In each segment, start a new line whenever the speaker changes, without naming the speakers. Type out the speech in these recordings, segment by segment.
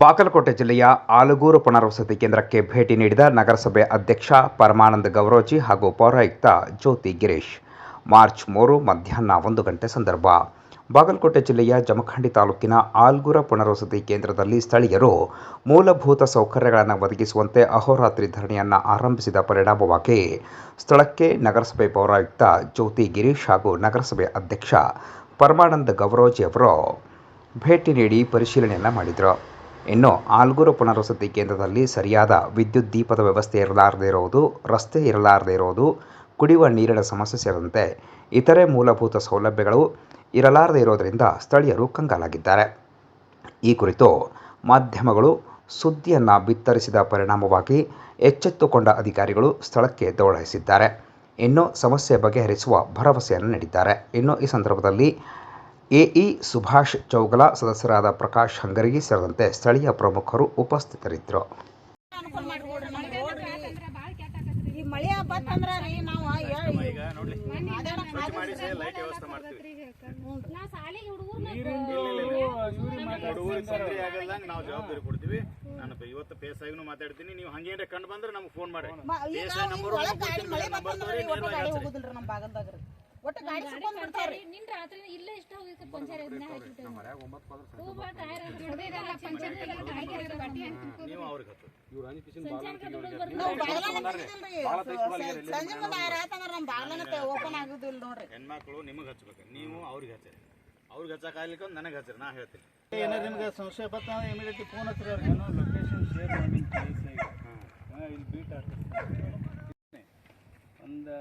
ಬಾಗಲಕೋಟೆ ಜಿಲ್ಲೆಯ ಆಲಗೂರು ಪುನರ್ವಸತಿ ಕೇಂದ್ರಕ್ಕೆ ಭೇಟಿ ನೀಡಿದ ನಗರಸಭೆ ಅಧ್ಯಕ್ಷ ಪರಮಾನಂದ ಗೌರೋಜಿ ಹಾಗೂ ಪೌರಾಯುಕ್ತ ಜ್ಯೋತಿ ಗಿರೀಶ್. ಮಾರ್ಚ್ ಮೂರು ಮಧ್ಯಾಹ್ನ ಒಂದು ಗಂಟೆ ಸಂದರ್ಭ. ಬಾಗಲಕೋಟೆ ಜಿಲ್ಲೆಯ ಜಮಖಂಡಿ ತಾಲೂಕಿನ ಆಲ್ಗೂರ ಪುನರ್ವಸತಿ ಕೇಂದ್ರದಲ್ಲಿ ಸ್ಥಳೀಯರು ಮೂಲಭೂತ ಸೌಕರ್ಯಗಳನ್ನು ಒದಗಿಸುವಂತೆ ಅಹೋರಾತ್ರಿ ಧರಣಿಯನ್ನು ಆರಂಭಿಸಿದ ಪರಿಣಾಮವಾಗಿ ಸ್ಥಳಕ್ಕೆ ನಗರಸಭೆ ಪೌರಾಯುಕ್ತ ಜ್ಯೋತಿ ಗಿರೀಶ್ ಹಾಗೂ ನಗರಸಭೆ ಅಧ್ಯಕ್ಷ ಪರಮಾನಂದ ಗೌರೋಜಿ ಅವರು ಭೇಟಿ ನೀಡಿ ಪರಿಶೀಲನೆಯನ್ನು ಮಾಡಿದರು. ಇನ್ನು ಆಲ್ಗೂರು ಪುನರ್ವಸತಿ ಕೇಂದ್ರದಲ್ಲಿ ಸರಿಯಾದ ವಿದ್ಯುತ್ ದೀಪದ ವ್ಯವಸ್ಥೆ ಇರಲಾರದೇ ಇರೋದು, ರಸ್ತೆ ಇರಲಾರದೇ ಇರೋದು, ಕುಡಿಯುವ ನೀರಿನ ಸಮಸ್ಯೆ ಸೇರಿದಂತೆ ಇತರೆ ಮೂಲಭೂತ ಸೌಲಭ್ಯಗಳು ಇರಲಾರದೇ ಇರೋದರಿಂದ ಸ್ಥಳೀಯರು ಕಂಗಾಲಾಗಿದ್ದಾರೆ. ಈ ಕುರಿತು ಮಾಧ್ಯಮಗಳು ಸುದ್ದಿಯನ್ನು ಬಿತ್ತರಿಸಿದ ಪರಿಣಾಮವಾಗಿ ಎಚ್ಚೆತ್ತುಕೊಂಡ ಅಧಿಕಾರಿಗಳು ಸ್ಥಳಕ್ಕೆ ದೌಡಾಯಿಸಿದ್ದಾರೆ. ಇನ್ನು ಸಮಸ್ಯೆ ಬಗೆಹರಿಸುವ ಭರವಸೆಯನ್ನು ನೀಡಿದ್ದಾರೆ. ಇನ್ನು ಈ ಸಂದರ್ಭದಲ್ಲಿ ಎಇ ಸುಭಾಷ್ ಚೌಗಲ ಸದಸ್ಯರಾದ ಪ್ರಕಾಶ್ ಹಂಗರಗಿ ಸೇರಿದಂತೆ ಸ್ಥಳೀಯ ಪ್ರಮುಖರು ಉಪಸ್ಥಿತರಿದ್ದರು.
ನಾನು ಇವತ್ತು ಆಗಿನೂ ಮಾತಾಡ್ತೀನಿ. ನೀವು ಹಂಗೇನ್ರ ಕಂಡು ಬಂದ್ರೆ ನಮ್ಗೆ ಫೋನ್ ಮಾಡಿ.
ಒಟ್ಟು ಗಾಡಿ ಸಿಕ್ಕೊಂಡ್ ಬಿಡ್ತಾವ್ರಿ.
ನಿನ್ ರಾತ್ರಿ ಇಲ್ಲೇ ಇಷ್ಟ ಹೋಗಿತ್ತು ಪಂಚರ್ ಇದನ್ನ ಹಾಕಿಬಿಟ್ಟೆ ತೂಬ ಟೈರ್ ಹಿಡ್ದಿರಲ್ಲ ಪಂಚರ್
ನೀವು ಅವ್ರಿಗೆ ಹತ್ತು
ನಾವು ಬಾಗಲನ ತೆಗಿದಿಲ್ರಿ ಸಂಜೆ ಮುಂದೆ ಆರು ಆತಂದ್ರ ನಮ್ಮ ಬಾಗಲನ ಓಪನ್ ಆಗುದಿಲ್ಲ ನೋಡ್ರಿ.
ಹೆಣ್ಮಕ್ಳು ನಿಮಗೆ ಹಚ್ಬೇಕು. ನೀವು ಅವ್ರಿಗೆ ಹಚ್ಚಿರಿ. ಅವ್ರಿಗೆ ಹಚ್ಚಕ್ ಆಗ್ಲಿಕ್ಕೆ ನನಗೆ ಹಚ್ಚಿರಿ. ನಾ ಹೇಳ್ತೀನಿ. ಏನಾರ ನಿಮ್ಗೆ ಸಂಶಯ ಬತ್ತ? ಇಮಿಡಿಯೇಟ್ಲಿ ಫೋನ್ ಹತ್ತಿರ
ಏನೋ ಲೊಕೇಶನ್ ಶೇರ್ ಮಾಡಿ ಇಲ್ಲಿ ಬೀಟ್ ಆಗ್ತದೆ. ಒಂದು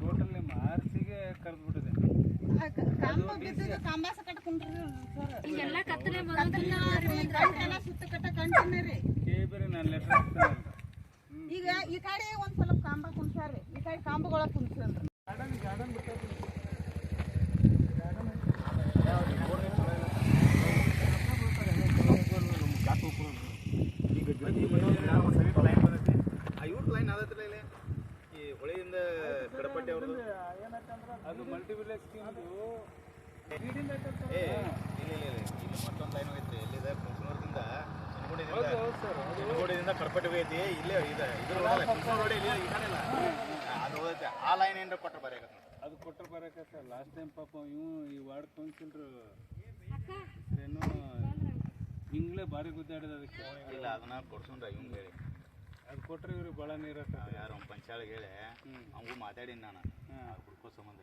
ಟೋಟಲ್ ನಿಮ್ಮ ಆರ್ಸಿಗೆ ಕರೆದ್ಬಿಟ್ಟಿದೆ.
ಕಂಬ ಬಿದ್ದಿದ್ದು ಕಂಬ ಸಕಟ್ ಕುಂಡ್ರಿ ಸರ್.
ಎಲ್ಲ ಕತ್ತಲೆ
ಕಂಟೆಲ್ಲ ಸುತ್ತ ಕಟ್ಟ ಕಂಟಿನ ರೀ
ಕೆ ಬೇರೆ ನಾನು ಲೆಟರ್ ಹಾಕ್ತಾನಲ್ಲ
ಈಗ ಈ ಕಡೆ ಒಂದ್ ಸ್ವಲ್ಪ ಕಂಬ ಕುಂತಾರ್ರಿ ಈ ಕಡೆ ಕಂಬಗಳ ಕುಂತ್ರಿ
ಗಾರ್ಡನ್ ಗಾರ್ಡನ್ ಬಿಟ್ಟು
ಈಗ ಸೈಡ್ ಲೈನ್ ಆ ಇವ್ರ ಲೈನ್ ಆದತ್ತಿಲ್ಲ ಇಲ್ಲಿ ಈ ಹೊಳೆಯಿಂದ ಕಡಪಟ್ಟಿ ಅವ್ರದ್ದು
ಅದು ಮಲ್ಟಿವಿಲೇಜ್ ಸ್ಕೀಮ್ದು
ಏ ಇಲ್ಲ ಇಲ್ಲ ಇಲ್ಲ. ಇಲ್ಲಿ ಮತ್ತೊಂದು ಲೈನ್ ಐತಿ ಎಲ್ಲಿದೆ? ಕುಂಸನೂರದಿಂದ ಚನ್ನಗುಡಿದಿಂದ ಐತಿ ಇಲ್ಲೇ ಇದೆ ಇದ್ರ ರೋಡಲ್ಲ ಕುಂಸನೂರು ರೋಡ್ ಇಲ್ಲಿ ಈ ಕಡೆ ಇಲ್ಲ ಅದು ಹೋದೈತೆ ಆ ಲೈನ್ ಏನ್ರ ಕೊಟ್ಟರೆ ಬರೆಯಕತ್ತ
ಅದು ಕೊಟ್ಟರೆ ಲಾಸ್ಟ್ ಟೈಮ್ ಪಾಪ ಇವು ಈ ವಾರ್ಡ್ ಕೌನ್ಸಿಲ್ರು ಏನು ಹಿಂಗ್ಲೇ ಭಾರಿ ಗುದ್ದಾಡಿದ ಅದಕ್ಕೆ.
ಇಲ್ಲ ಅದನ್ನ ಕೊಡ್ಸೋಣ ಹಿಂಗ್ ಹೇಳಿ
ಅದು ಕೊಟ್ರೆ ಇವ್ರಿಗೆ ಭಾಳ ನೀರು
ಯಾರು ಪಂಚಾಳಿಗೆ ಹೇಳಿ ಅವಂಗೂ ಮಾತಾಡೀನಿ ನಾನು. ಹುಡ್ಕೋ ಸಂಬಂಧ